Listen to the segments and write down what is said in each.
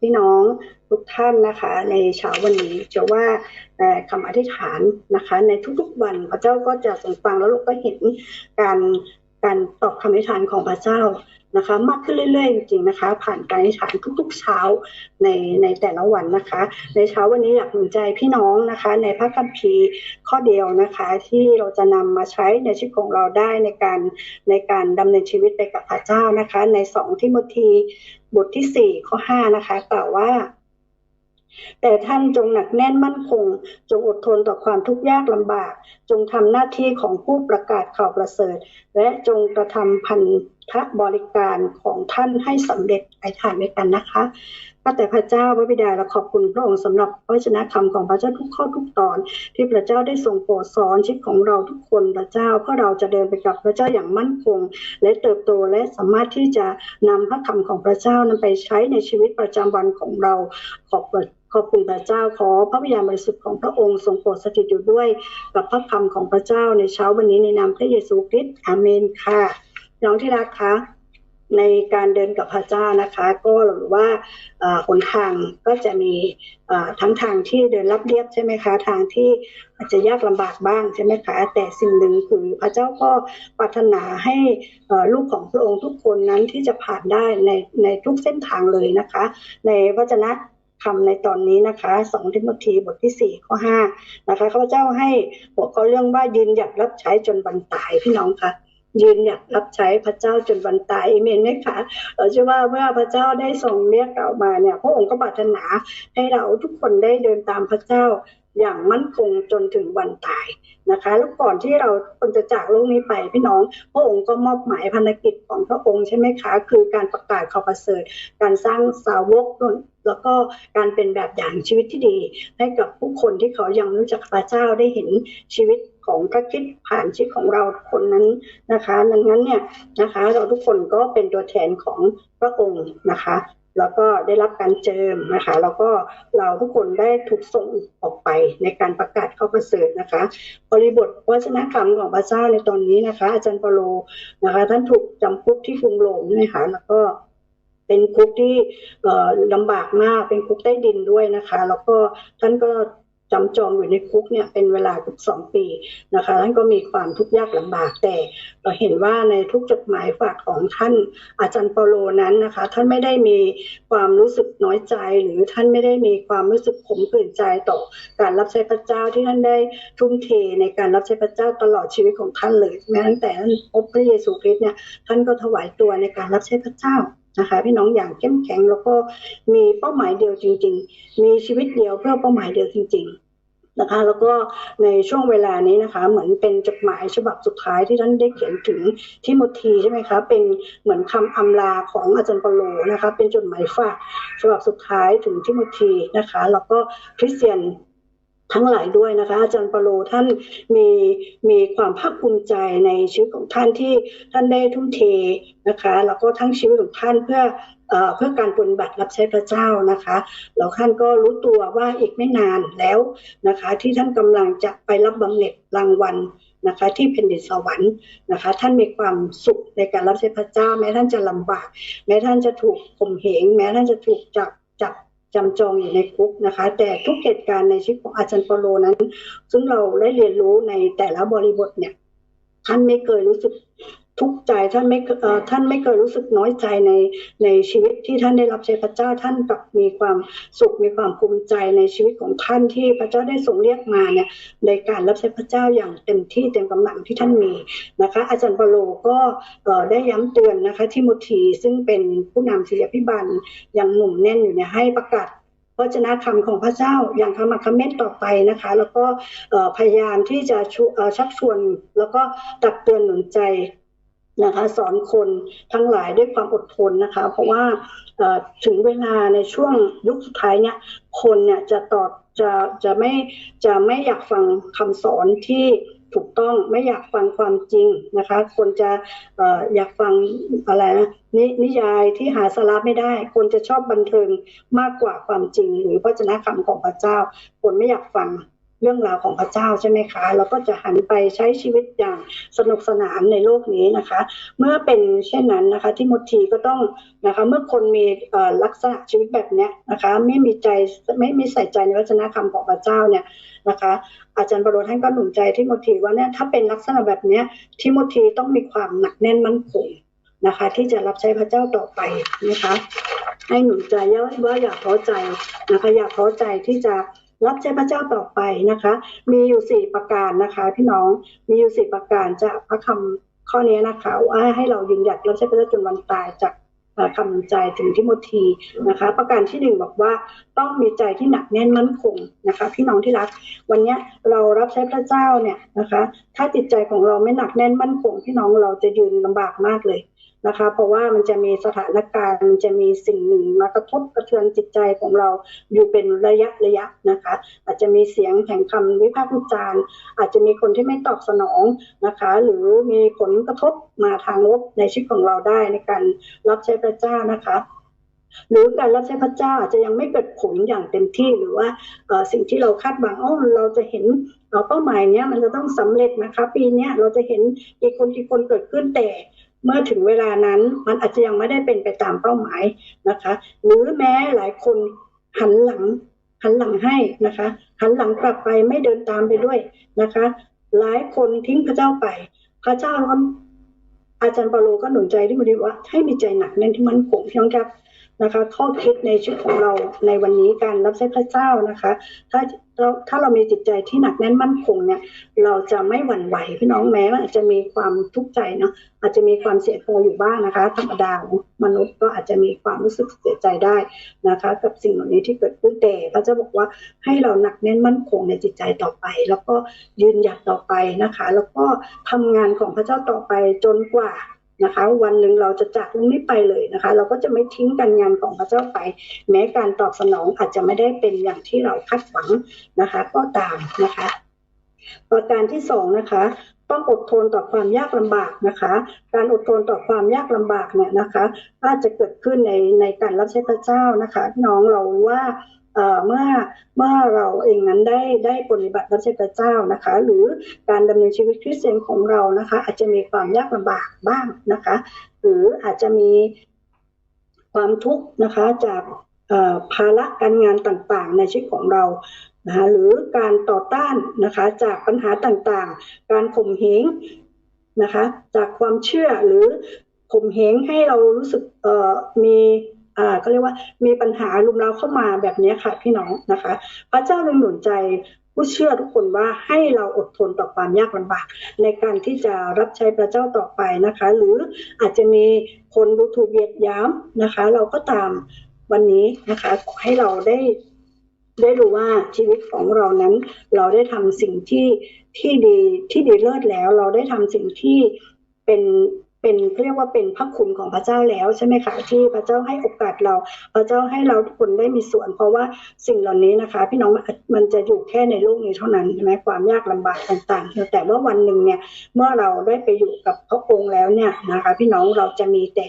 พี่น้องทุกท่านนะคะ ในเช้าวันนี้จะว่าคำอธิษฐานนะคะ ในทุกๆวันพระเจ้าก็จะทรงฟังแล้วเราก็เห็นการการตอบคำอธิษฐานของพระเจ้านะคะมากขึ้นเรื่อยๆจริงๆนะคะ ผ่านการอธิษฐานทุกๆเช้าในในแต่ละวันนะคะ ในเช้าวันนี้อยากหนุนใจพี่น้องนะคะ ในพระคัมภีร์ข้อเดียวนะคะ ที่เราจะนำมาใช้ในชีวิตของเราได้ในการในการดำเนินชีวิตไปกับพระเจ้านะคะ ในสองทิโมธี บทที่สี่ข้อห้านะคะกล่าวว่า แต่ท่านจงหนักแน่นมั่นคง จงอดทนต่อความทุกข์ยากลำบาก จงทำหน้าที่ของผู้ประกาศข่าวประเสริฐ และจงกระทำพัน ธบริการของท่านให้สำเร็จไปทานด้วยกันนะคะข้าแต่พระเจ้าพระบิดาเราขอบคุณพระองค์สำหรับพระชนะธรรมของพระเจ้าทุกข้อทุกตอน ที่พระเจ้าได้ทรงโปรดสอนชีวิตของเราทุกคนพระเจ้าเพื่อเราจะเดินไปกับพระเจ้าอย่างมั่นคง และเติบโตและสามารถที่จะนำพระคำของพระเจ้านั้นไปใช้ในชีวิตประจำวันของเราขอบขอบคุณพระเจ้าขอพระวิญญาณบริสุทธิ์ของพระองค์ทรงโปรดสถิตอยู่ด้วย กับพระคำของพระเจ้าในเช้าวันนี้ในนามพระเยซูคริสต์อาเมนค่ะ น้องที่รักคะในการเดินกับพระเจ้านะคะ ก็หรือว่าหนทางก็จะมีทั้งทางที่เดินรับเรียบใช่ไหมคะ ทางที่อาจจะยากลำบากบ้างใช่ไหมคะ แต่สิ่งหนึ่งคือพระเจ้าก็ปรารถนาให้ลูกของพระองค์ทุกคนนั้นที่จะผ่านได้ในในทุกเส้นทางเลยนะคะ ในพระชนะคำในตอนนี้นะคะสองทิโมธีบทที่สี่ข้อห้านะคะข้าพเจ้าให้หัวข้อเรื่องว่ายืนหยัดรับใช้จนวันตายพี่น้องคะ ยืนหยัดรับใช้พระเจ้าจนวันตายเอเมนไหมคะเราเชื่อว่าเมื่อพระเจ้าได้ทรงเรียกเรามาเนี่ยพระองค์ก็ปรารถนาให้เราทุกคนได้เดินตามพระเจ้า อย่างมั่นคงจนถึงวันตายนะคะ แล้วก่อนที่เราคนจะจากโลกนี้ไปพี่น้อง พระองค์ก็มอบหมายภารกิจของพระองค์ใช่ไหมคะ คือการประกาศข่าวประเสริฐ การสร้างสาวกแล้วก็การเป็นแบบอย่างชีวิตที่ดี ให้กับผู้คนที่เขายังรู้จักพระเจ้าได้เห็นชีวิตของพระคิดผ่านชีวิตของเราคนนั้นนะคะ ดังนั้นเนี่ยนะคะ เราทุกคนก็เป็นตัวแทนของพระองค์นะคะ แล้วก็ได้รับการเจิมนะคะแล้วก็เราทุกคนได้ถูกส่งออกไปในการประกาศเข้าประเสริฐนะคะบริบทวัฒนธรรมของพระเจ้าในตอนนี้นะคะ อาจารย์เปโลนะคะ ท่านถูกจำคุกที่กรุงโรมนะคะแล้วก็เป็นคุกที่ลำบากมากเป็นคุกใต้ดินด้วยนะคะ แล้วก็ท่านก็ จำจองอยู่ในคุกเนี่ยเป็นเวลาเกือบสองปีนะคะท่านก็มีความทุกข์ยากลำบากแต่เราเห็นว่าในทุกจดหมายฝากของท่านอาจารย์เปโลนั้นนะคะ ท่านไม่ได้มีความรู้สึกน้อยใจ หรือท่านไม่ได้มีความรู้สึกขมขื่นใจต่อการรับใช้พระเจ้าที่ท่านได้ทุ่มเทในการรับใช้พระเจ้าตลอดชีวิตของท่านเลยแม้ตั้งแต่ท่านพบพระเยซูคริสต์เนี่ยท่านก็ถวายตัวในการรับใช้พระเจ้า นะคะพี่น้องอย่างเข้มแข็งแล้วก็มีเป้าหมายเดียวจริง ๆ มีชีวิตเดียวเพื่อเป้าหมายเดียวจริง ๆนะคะแล้วก็ในช่วงเวลานี้นะคะ เหมือนเป็นจดหมายฉบับสุดท้ายที่ท่านได้เขียนถึงทิโมธีใช่ไหมคะเป็นเหมือนคำอำลาของอาจารย์เปโลนะคะ เป็นจดหมายฝากฉบับสุดท้ายถึงทิโมธีนะคะ แล้วก็คริสเตียน ทั้งหลายด้วยนะคะ อาจารย์ปโลท่านมีมีความภาคภูมิใจในชีวิตของท่านที่ท่านได้ทุ่มเทนะคะ แล้วก็ทั้งชีวิตของท่านเพื่อเพื่อการปฏิบัติรับใช้พระเจ้านะคะแล้วท่านก็รู้ตัวว่าอีกไม่นานแล้วนะคะ ที่ท่านกำลังจะไปรับบำเหน็จรางวัลนะคะที่เป็นดินสวรรค์นะคะ ท่านมีความสุขในการรับใช้พระเจ้า แม้ท่านจะลำบาก แม้ท่านจะถูกข่มเหง แม้ท่านจะถูกจับจับ จำจองอยู่ในคุกนะคะ แต่ทุกเหตุการณ์ในชีวิตของอาจารย์ปโลนั้น ซึ่งเราได้เรียนรู้ในแต่ละบริบทเนี่ยท่านไม่เคยรู้สึก ทุกข์ใจท่านไม่ท่านไม่เคยรู้สึกน้อยใจในในชีวิตที่ท่านได้รับใช้พระเจ้าท่านกลับมีความสุขมีความภูมิใจในชีวิตของท่านที่พระเจ้าได้ทรงเรียกมาเนี่ยในการรับใช้พระเจ้าอย่างเต็มที่เต็มกำลังที่ท่านมีนะคะ อาจารย์เปโลก็ได้ย้ำเตือนนะคะที่มุทีซึ่งเป็นผู้นำศิลปิบันอย่างหนุ่มแน่นอยู่เนี่ยให้ประกาศพระชนะคำของพระเจ้าอย่างคำมักคเม้นต่อไปนะคะ แล้วก็พยายามที่จะชักชวน แล้วก็ตักเตือนหนุนใจ นะคะสอนคนทั้งหลายด้วยความอดทนนะคะ เพราะว่าถึงเวลาในช่วงยุคสุดท้ายเนี่ยคนเนี่ยจะตอบจะจะไม่จะไม่อยากฟังคำสอนที่ถูกต้องไม่อยากฟังความจริงนะคะ คนจะออยากฟังอะไรนะนนิยายที่หาสาระไม่ได้ คนจะชอบบันเทิงมากกว่าความจริง หรือพระชนะคำของพระเจ้า คนไม่อยากฟัง เรื่องราวของพระเจ้าใช่ไหมคะเราก็จะหันไปใช้ชีวิตอย่างสนุกสนานในโลกนี้นะคะ เมื่อเป็นเช่นนั้นนะคะที่มทีก็ต้องนะคะเมื่อคนมีลักษณะชีวิตแบบเนี้ยนะคะไม่มีใจไม่ไม่ใส่ใจในวัฒนธรรมของพระเจ้าเนี่ยนะคะอาจารย์บรมท่านก็หนุนใจที่โมทีว่าเนี่ยถ้าเป็นลักษณะแบบเนี้ยที่โมทีต้องมีความหนักแน่นมั่นคงนะคะที่จะรับใช้พระเจ้าต่อไปนะคะ ให้หนุนใจว่าอย่าท้อใจนะคะอย่าท้อใจที่จะ รับใช้พระเจ้าต่อไปนะคะ มีอยู่สี่ประการนะคะ พี่น้องมีอยู่สี่ประการจากพระคำข้อนี้นะคะว่าให้เรายืนหยัดรับใช้พระเจ้าจนวันตายจากคำใจถึงทิโมธีนะคะ ประการที่หนึ่งบอกว่าต้องมีใจที่หนักแน่นมั่นคงนะคะพี่น้องที่รัก วันนี้เรารับใช้พระเจ้าเนี่ยนะคะ ถ้าจิตใจของเราไม่หนักแน่นมั่นคงพี่น้องเราจะยืนลำบากมากเลย นะคะ เพราะว่ามันจะมีสถานการณ์มันจะมีสิ่งหนึ่งมากระทบกระเทือนจิตใจของเราอยู่เป็นระยะระยะนะคะ อาจจะมีเสียงแห่งคำวิพากษ์วิจารณ์ อาจจะมีคนที่ไม่ตอบสนองนะคะ หรือมีผลกระทบมาทางลบในชีวิตของเราได้ในการรับใช้พระเจ้านะคะหรือการรับใช้พระเจ้าอาจจะยังไม่เกิดผลอย่างเต็มที่หรือว่าสิ่งที่เราคาดหวังอ๋อเราจะเห็นเป้าหมายเนี้ยมันจะต้องสำเร็จนะคะ ปีเนี้ยเราจะเห็นกี่คนกี่คนเกิดขึ้นแต่ เมื่อถึงเวลานั้นมันอาจจะยังไม่ได้เป็นไปตามเป้าหมายนะคะ หรือแม้หลายคนหันหลังหันหลังให้นะคะ หันหลังกลับไปไม่เดินตามไปด้วยนะคะ หลายคนทิ้งพระเจ้าไป พระเจ้าก็อาจารย์เปาโลก็หนุนใจที่มันว่า ให้มีใจหนักแน่นที่มั่นคงพี่น้องครับนะคะ ข้อคิดในชีวิตของเราในวันนี้การรับใช้พระเจ้านะคะ ถ้า ถ้าเรามีจิตใจที่หนักแน่นมั่นคงเนี่ย เราจะไม่หวั่นไหวพี่น้องแม้ว่าอาจจะมีความทุกข์ใจเนาะอาจจะมีความเสียโพอยู่บ้างนะคะ ธรรมดามนุษย์ก็อาจจะมีความรู้สึกเสียใจได้นะคะ กับสิ่งเหล่านี้ที่เกิดขึ้นแต่พระเจ้าบอกว่าให้เราหนักแน่นมั่นคงในจิตใจต่อไป แล้วก็ยืนหยัดต่อไปนะคะ แล้วก็ทำงานของพระเจ้าต่อไปจนกว่า นะคะ วันหนึ่งเราจะจากตรงนี้ไปเลยนะคะ เราก็จะไม่ทิ้งการงานของพระเจ้าไป แม้การตอบสนองอาจจะไม่ได้เป็นอย่างที่เราคาดหวังนะคะ ก็ตามนะคะประการที่สองนะคะต้องอดทนต่อความยากลำบากนะคะ การอดทนต่อความยากลำบากเนี่ยนะคะ อาจจะเกิดขึ้นในในการรับใช้พระเจ้านะคะ น้องเราว่า เมื่อเมื่อเราเองนั้นได้ได้ปฏิบัติรับใช้พระเจ้านะคะ หรือการดำเนินชีวิตคริสเตียนของเรานะคะ อาจจะมีความยากลำบากบ้างนะคะ หรืออาจจะมีความทุกข์นะคะจากภาระการงานต่างๆ ในชีวิตของเรานะคะหรือการต่อต้านนะคะจากปัญหาต่างๆ การข่มเหงนะคะ จากความเชื่อหรือข่มเหงให้เรารู้สึกมี ก็เรียกว่ามีปัญหารุมเราเข้ามาแบบนี้ค่ะพี่น้องนะคะ พระเจ้าเลยหนุนใจผู้เชื่อทุกคนว่าให้เราอดทนต่อความยากลำบากในการที่จะรับใช้พระเจ้าต่อไปนะคะ หรืออาจจะมีคนดูถูกเหยียดยามนะคะ เราก็ตามวันนี้นะคะขอให้เราได้ได้รู้ว่าชีวิตของเรานั้น เราได้ทำสิ่งที่ที่ดีที่ดีเลิศแล้ว เราได้ทำสิ่งที่เป็น เป็นเรียกว่าเป็นพระคุณของพระเจ้าแล้วใช่ไหมคะที่พระเจ้าให้โอกาสเรา พระเจ้าให้เราทุกคนได้มีส่วน เพราะว่าสิ่งเหล่านี้นะคะ พี่น้องมันจะอยู่แค่ในโลกนี้เท่านั้นใช่ไหมความยากลำบากต่างๆ แต่ว่าวันหนึ่งเนี่ยเมื่อเราได้ไปอยู่กับพระองค์แล้วเนี่ยนะคะ พี่น้องเราจะมีแต่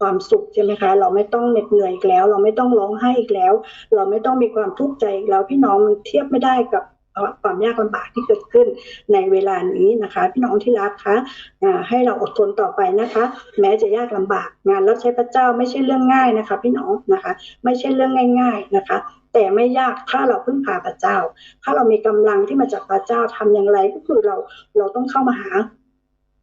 ความสุขใช่ไหมคะ เราไม่ต้องเหน็ดเหนื่อยอีกแล้ว เราไม่ต้องร้องไห้อีกแล้ว เราไม่ต้องมีความทุกข์ใจอีกแล้วพี่น้องมันเทียบไม่ได้กับ ความยากลำบากที่เกิดขึ้นในเวลานี้นะคะ พี่น้องที่รักคะให้เราอดทนต่อไปนะคะ แม้จะยากลำบากงานรับใช้พระเจ้าไม่ใช่เรื่องง่ายนะคะ พี่น้องนะคะ ไม่ใช่เรื่องง่าย ๆนะคะ แต่ไม่ยากถ้าเราพึ่งพาพระเจ้า ถ้าเรามีกำลังที่มาจากพระเจ้าทำอย่างไรก็คือเราเราต้องเข้ามาหา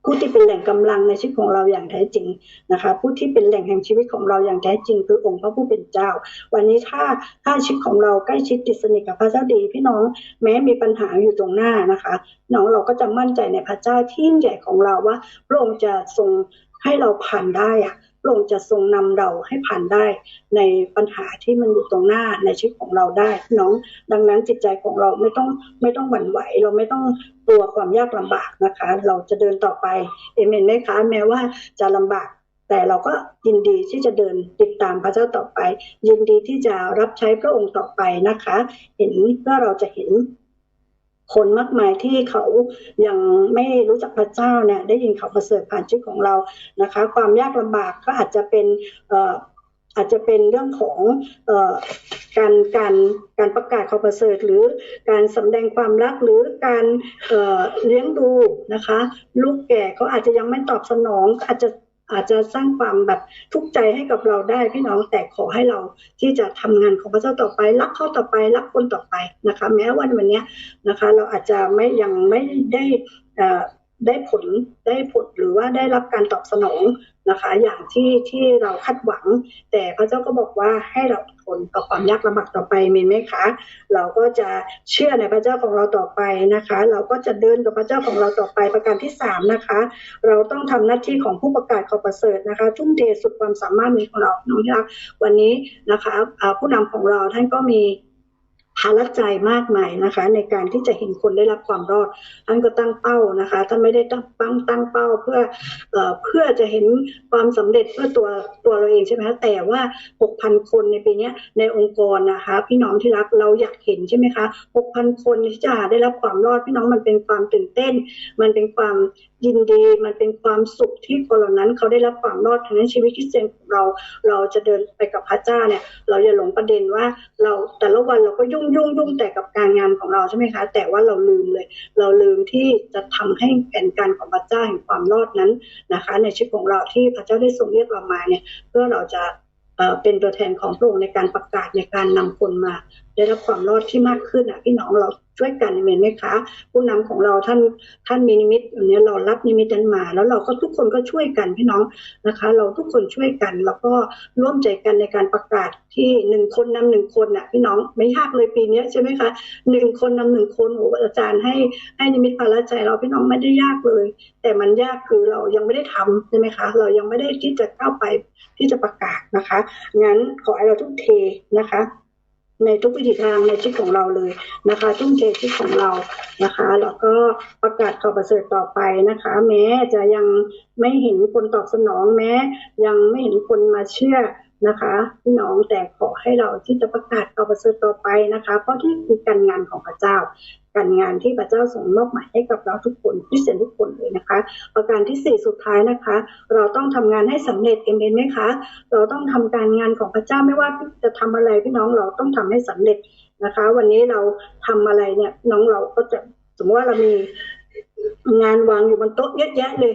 ผู้ที่เป็นแหล่งกำลังในชีวิตของเราอย่างแท้จริงนะคะ ผู้ที่เป็นแหล่งแห่งชีวิตของเราอย่างแท้จริง คือองค์พระผู้เป็นเจ้า วันนี้ถ้าถ้าชีวิตของเราใกล้ชิดติดสนิทกับพระเจ้าดี พี่น้องแม้มีปัญหาอยู่ตรงหน้านะคะน้องเราก็จะมั่นใจในพระเจ้าที่ยิ่งใหญ่ของเราว่าพระองค์จะทรงให้เราผ่านได้อะ พระองค์จะทรงนำเราให้ผ่านได้ในปัญหาที่มันอยู่ตรงหน้าในชีวิตของเราได้น้องดังนั้นจิตใจของเราไม่ต้องไม่ต้องหวั่นไหว เราไม่ต้องกลัวความยากลำบากนะคะ เราจะเดินต่อไปเอเมนไหมคะแม้ว่าจะลำบากแต่เราก็ยินดีที่จะเดินติดตามพระเจ้าต่อไป ยินดีที่จะรับใช้พระองค์ต่อไปนะคะ เห็นว่าเราจะเห็น คนมากมายที่เขายังไม่รู้จักพระเจ้าเนี่ยได้ยินข่าวประเสริฐผ่านชีวิตของเรานะคะ ความยากลำบากก็อาจจะเป็นเอาจจะเป็นเรื่องของออการการการประกาศข่าวประเสริฐหรือการสำแดงความรักหรือการเเลี้ยงดูนะคะ ลูกแก่เขาอาจจะยังไม่ตอบสนองอาจจะ อาจจะสร้างความแบบทุกข์ใจให้กับเราได้พี่น้องแต่ขอให้เราที่จะทำงานของพระเจ้าต่อไป รักเขาต่อไปรักคนต่อไปนะคะ แม้วันวันนี้นะคะ เราอาจจะไม่ยังไม่ได้อ่อได้ผลได้ผลหรือว่าได้รับการตอบสนอง นะคะ อย่างที่ที่เราคาดหวัง แต่พระเจ้าก็บอกว่าให้เราทนต่อความยากลำบากต่อไปมีไหมคะ เราก็จะเชื่อในพระเจ้าของเราต่อไปนะคะ เราก็จะเดินกับพระเจ้าของเราต่อไปประการที่สามนะคะ เราต้องทำหน้าที่ของผู้ประกาศข่าวประเสริฐนะคะ ทุ่มเทสุดความสามารถมีของเราน้องที่รักวันนี้นะคะผู้นำของเราท่านก็มี ภาระใจมากมายนะคะ ในการที่จะเห็นคนได้รับความรอดท่านก็ตั้งเป้านะคะท่านไม่ได้ตั้งตั้งตั้งเป้าเพื่อเอ่อเพื่อจะเห็นความสำเร็จเพื่อตัวตัวเราเองใช่ไหมคะแต่ว่า 6,000 คนในปีนี้ในองค์กรนะคะ พี่น้องที่รักเราอยากเห็นใช่ไหมคะ 6,000 คนที่จะได้รับความรอดพี่น้องมันเป็นความตื่นเต้น มันเป็นความยินดีมันเป็นความสุขที่คนเหล่านั้นเขาได้รับความรอดทั้งนั้นชีวิตคริสเตียนของเรา เราจะเดินไปกับพระเจ้าเนี่ย เราอย่าหลงประเด็นว่าเราแต่ละวันเราก็ยุ่งยุ่งยุ่งแต่กับการงานของเราใช่ไหมคะ แต่ว่าเราลืมเลย เราลืมที่จะทำให้แผนการของพระเจ้าแห่งความรอดนั้นนะคะ ในชีวิตของเราที่พระเจ้าได้ทรงเรียกเรามาเนี่ยเพื่อเราจะเป็นตัวแทนของพระองค์ในการประกาศในการนำคนมา ได้รับความรอดที่มากขึ้นอะพี่น้องเราช่วยกันเห็นไหมคะ ผู้นำของเราท่านท่านมีนิมิตอย่างนี้ยเรารับนิมิตนั้นมา แล้วเราก็ทุกคนก็ช่วยกันพี่น้องนะคะ เราทุกคนช่วยกันแล้วก็ร่วมใจกันในการประกาศที่หนึ่งคนนำหนึ่งคนอะพี่น้องไม่ยากเลยปีนี้ใช่ไหมคะหนึ่งคนนำหนึ่งคนโอ้อาจารย์ให้ให้นิมิตภาระใจเราพี่น้องไม่ได้ยากเลย แต่มันยากคือเรายังไม่ได้ทำใช่ไหมคะ เรายังไม่ได้ที่จะก้าไปที่จะประกาศนะคะงั้นขอให้เราทุกเทนะคะ ในทุกวิถีทางในชีวิตของเราเลยนะคะทุ่มเทชีวิตของเรานะคะ แล้วก็ประกาศข่าวประเสริฐต่อไปนะคะ แม้จะยังไม่เห็นคนตอบสนองแม้ ยังไม่เห็นคนมาเชื่อ นะคะพี่น้องแต่ขอให้เราที่จะประกาศข่าประเสริฐต่อไปนะคะ เพราะที่คือการงานของพระเจ้า การงานที่พระเจ้าส่งมอบหมายให้กับเราทุกคนที่เสียนทุกคนเลยนะคะ ประการที่สี่สุดท้ายนะคะ เราต้องทำงานให้สำเร็จเอเมนไหมคะ เราต้องทำการงานของพระเจ้าไม่ว่าจะทำอะไรพี่น้องเราต้องทำให้สำเร็จนะคะ วันนี้เราทำอะไรเนี่ยน้องเราก็จะสมมติว่าเรามีงานวางอยู่บนโต๊ะเยอะแยะเลย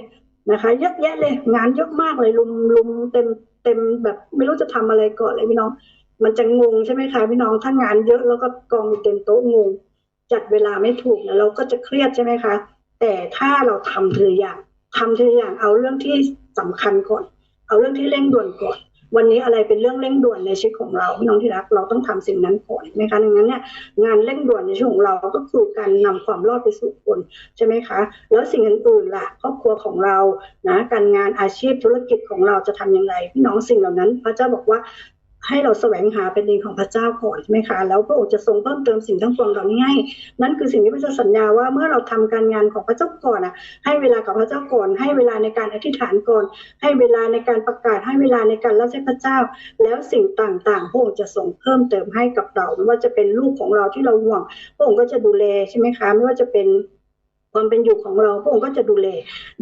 นะคะ เยอะแยะเลยงานเยอะมากเลยลุมลุมเต็ม เต็มแบบไม่รู้จะทำอะไรก่อนเลยพี่น้อง มันจะงงใช่ไหมคะพี่น้องถ้างานเยอะแล้วก็กองเต็มโต๊ะงง จัดเวลาไม่ถูกแล้วเราก็จะเครียดใช่ไหมคะ แต่ถ้าเราทำทีละอย่างทำทีละอย่างเอาเรื่องที่สำคัญก่อน เอาเรื่องที่เร่งด่วนก่อน วันนี้อะไรเป็นเรื่องเร่งด่วนในชีวิตของเราพี่น้องที่รักเราต้องทำสิ่งนั้นก่อนใช่ไหมคะดังนั้นเนี่ยงานเร่งด่วนในชีวิตของเราก็คือการนำความรอดไปสู่คนใช่ไหมคะ แล้วสิ่งอื่นๆล่ะครอบครัวของเรานะการงานอาชีพธุรกิจของเราจะทำอย่างไร พี่น้องสิ่งเหล่านั้น พระเจ้าบอกว่า ให้เราแสวงหาเป็นดินของพระเจ้าก่อนใช่ไหมคะแล้วพระองค์จะทรงเพิ่มเติมสิ่งทั้งปวงเหล่านี้ให้นั่นคือสิ่งที่พระเจ้าสัญญาว่าเมื่อเราทำการงานของพระเจ้าก่อนอะให้เวลากับพระเจ้าก่อน ให้เวลาในการอธิษฐานก่อน ให้เวลาในการประกาศให้เวลาในการรับใช้พระเจ้า แล้วสิ่งต่างๆพระองค์จะส่งเพิ่มเติมให้กับเราไม่ว่าจะเป็นลูกของเราที่เราห่วงพระองค์ก็จะดูแลใช่ไหมคะ ไม่ว่าจะเป็น ความเป็นอยู่ของเราพระองค์ก็จะดูแล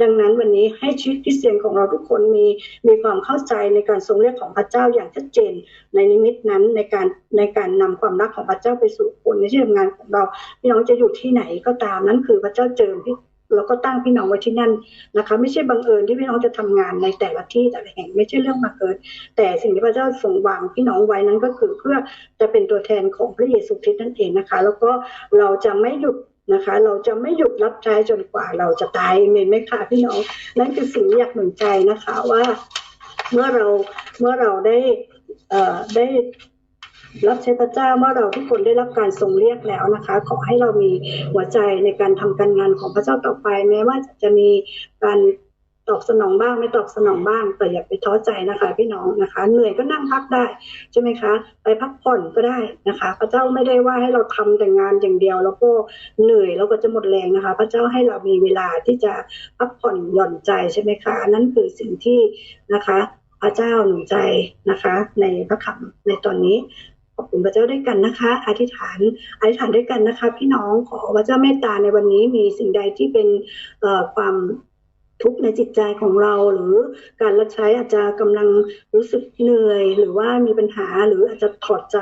ดังนั้นวันนี้ให้ชีวิตคริสเตียนของเราทุกคนมีมีความเข้าใจในการทรงเรียกของพระเจ้าอย่างชัดเจน ในนิมิตนั้นในการในการนำความรักของพระเจ้าไปสู่คนในที่ทำงานของเราพี่น้องจะอยู่ที่ไหนก็ตามนั่นคือพระเจ้าเจิมพี่เราก็ตั้งพี่น้องไว้ที่นั่นนะคะ ไม่ใช่บังเอิญที่พี่น้องจะทำงานในแต่ละที่แต่ละแห่งไม่ใช่เรื่องบังเอิญแต่สิ่งที่พระเจ้าทรงวางพี่น้องไว้นั้นก็คือเพื่อจะเป็นตัวแทนของพระเยซูคริสต์นั่นเองนะคะ แล้วก็เราจะไม่หยุด นะคะ เราจะไม่หยุดรับใช้จนกว่าเราจะตายเมนไหมคะพี่น้อง นั่นคือสิ่งที่อยากหนุนใจนะคะว่าเมื่อเราเมื่อเราได้เอ่อได้รับใช้พระเจ้าเมื่อเราทุกคนได้รับการทรงเรียกแล้วนะคะ ขอให้เรามีหัวใจในการทำการงานของพระเจ้าต่อไปแม้ว่าจะมีการ ตอบสนองบ้างไม่ตอบสนองบ้าง แต่อย่าไปท้อใจนะคะพี่น้องนะคะ เหนื่อยก็นั่งพักได้ใช่ไหมคะ ไปพักผ่อนก็ได้นะคะ พระเจ้าไม่ได้ว่าให้เราทำแต่งานอย่างเดียว แล้วก็เหนื่อยแล้วก็จะหมดแรงนะคะ พระเจ้าให้เรามีเวลาที่จะพักผ่อนหย่อนใจใช่ไหมคะนั่นคือสิ่งที่นะคะ พระเจ้าหนุนใจนะคะ ในพระคำในตอนนี้ขอบคุณพระเจ้าด้วยกันนะคะ อธิษฐาน อธิษฐานด้วยกันนะคะ พี่น้องขอพระเจ้าเมตตาในวันนี้มีสิ่งใดที่เป็นเอ่อความ ทุกข์ในจิตใจของเรา หรือการรับใช้อาจจะกำลังรู้สึกเหนื่อย หรือว่ามีปัญหาหรืออาจจะถอดใจ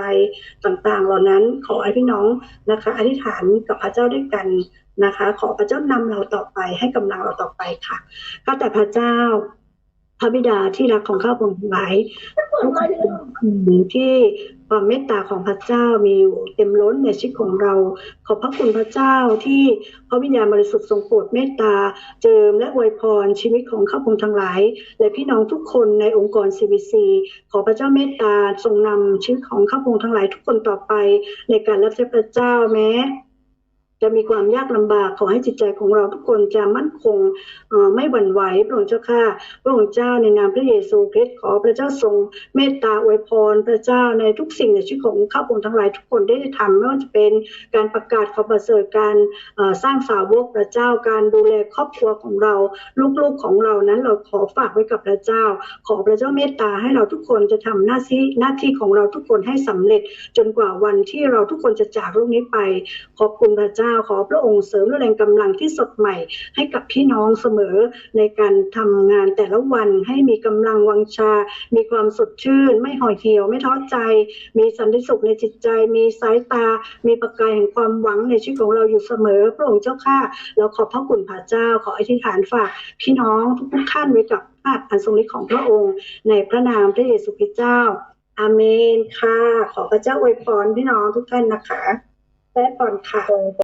ต่างๆ เหล่านั้นขอให้พี่น้องนะคะ อธิษฐานกับพระเจ้าด้วยกันนะคะ ขอพระเจ้านำเราต่อไปให้กำลังเราต่อไปค่ะข้าแต่พระเจ้าพระบิดาที่รักของข้าพงทั้งหลายทุกคนที่ ความเมตตาของพระเจ้ามีอยู่เต็มล้นในชีวิตของเรา ขอบพระคุณพระเจ้าที่พระวิญญาณบริสุทธิ์ทรงโปรดเมตตา เจิมและอวยพรชีวิตของข้าพงทั้งหลาย และพี่น้องทุกคนในองค์กร CBC ขอพระเจ้าเมตตาทรงนำชีวิตของข้าพงทั้งหลายทุกคนต่อไป ในการรับใช้พระเจ้าแม้ จะมีความยากลำบากขอให้จิตใจของเราทุกคนจะมั่นคงไม่หวั่นไหวพระองค์เจ้าค่ะพระองค์เจ้าในนามพระเยซูคริสต์ขอพระเจ้าทรงเมตตาอวยพรพระเจ้าในทุกสิ่งในชีวิตของข้าพงทั้งหลายทุกคนได้ทำไม่ว่าจะเป็นการประกาศขอประเสริฐการสร้างสาวกพระเจ้าการดูแลครอบครัวของเราลูกๆของเรานั้นเราขอฝากไว้กับพระเจ้า ขอพระเจ้าเมตตาให้เราทุกคนจะทำหน้าที่หน้าที่ของเราทุกคนให้สำเร็จจนกว่าวันที่เราทุกคนจะจากโลกนี้ไป ขอบคุณพระเจ้าขอพระองค์เสริมแรงกำลังที่สดใหม่ ให้กับพี่น้องเสมอในการทำงานแต่ละวันให้มีกำลังวังชา มีความสดชื่น ไม่ห่อเหี่ยว ไม่ท้อใจ มีสันติสุขในจิตใจ มีสายตา มีประกายแห่งความหวังในชีวิตของเราอยู่เสมอ พระองค์เจ้าข้าเราขอบพระคุณพระเจ้า ขออธิษฐานฝากพี่น้องทุกๆท่านไว้กับพระอันทรงฤทธิ์ของพระองค์ ในพระนามพระเยซูคริสต์เจ้า อาเมนค่ะ ขอพระเจ้าอวยพรพี่น้องทุกท่านนะคะและพรค่ะ